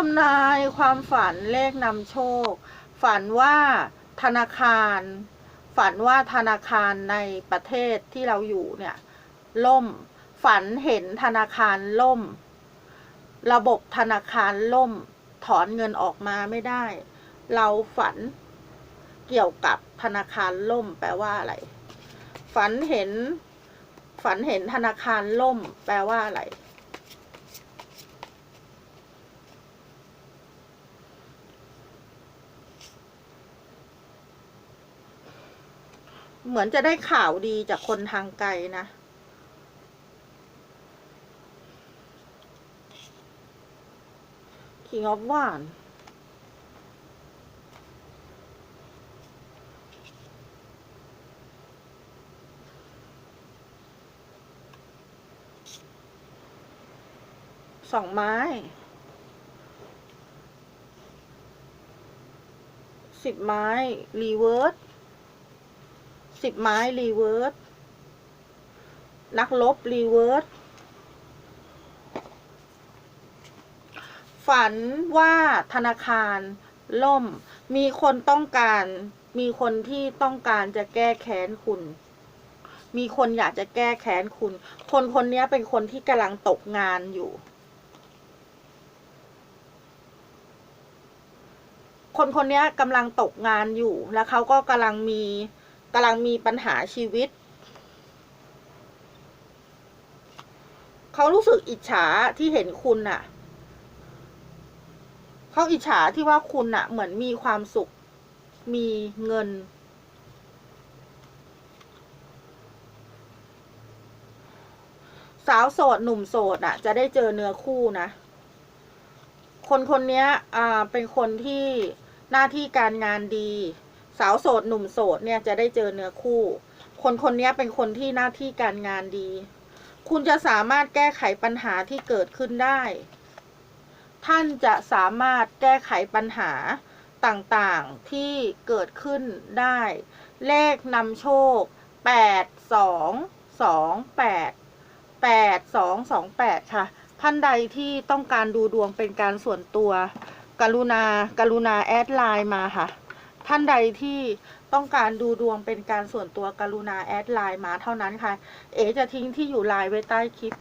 ทำนายความฝันเลขนำโชค ฝันว่าธนาคาร ฝันว่าธนาคารในประเทศที่เราอยู่เนี่ยล่ม ฝันเห็นธนาคารล่ม ระบบธนาคารล่ม ถอนเงินออกมาไม่ได้ เราฝันเกี่ยวกับธนาคารล่มแปลว่าอะไร ฝันเห็น ฝันเห็นธนาคารล่ม แปลว่าอะไร เหมือนจะได้ข่าวดีจากคนทางไกลนะ King of w a n สองไม้ สิบไม้ รีเวิร์ส สิบไม้รีเวิร์สนักลบรีเวิร์สฝันว่าธนาคารล่ม มีคนต้องการ มีคนที่ต้องการจะแก้แค้นคุณ มีคนอยากจะแก้แค้นคุณ คนคนนี้เป็นคนที่กำลังตกงานอยู่ คนคนนี้กำลังตกงานอยู่ แล้วเขาก็กำลังมีำลังมีปัญหาชีวิต เขารู้สึกอิจฉาที่เห็นคุณน่ะ เขาอิจฉาที่ว่าคุณน่ะ เหมือนมีความสุข มีเงิน สาวโสดหนุ่มโสดอะ จะได้เจอเนื้อคู่นะ คนคนนี้อ่าเป็นคนที่หน้าที่การงานดี สาวโสดหนุ่มโสดเนี่ยจะได้เจอเนื้อคู่ คนคนนี้เป็นคนที่หน้าที่การงานดี คุณจะสามารถแก้ไขปัญหาที่เกิดขึ้นได้ ท่านจะสามารถแก้ไขปัญหาต่างๆที่เกิดขึ้นได้ เลขนำโชคแปดสองสองแปดแปดสองสองแปดค่ะ ท่านใดที่ต้องการดูดวงเป็นการส่วนตัว กรุณา กรุณาแอดไลน์มาค่ะ ท่านใดที่ต้องการดูดวงเป็นการส่วนตัวกรุณาแอดไลน์มาเท่านั้นค่ะ เอจะทิ้งที่อยู่ไลน์ไว้ใต้คลิป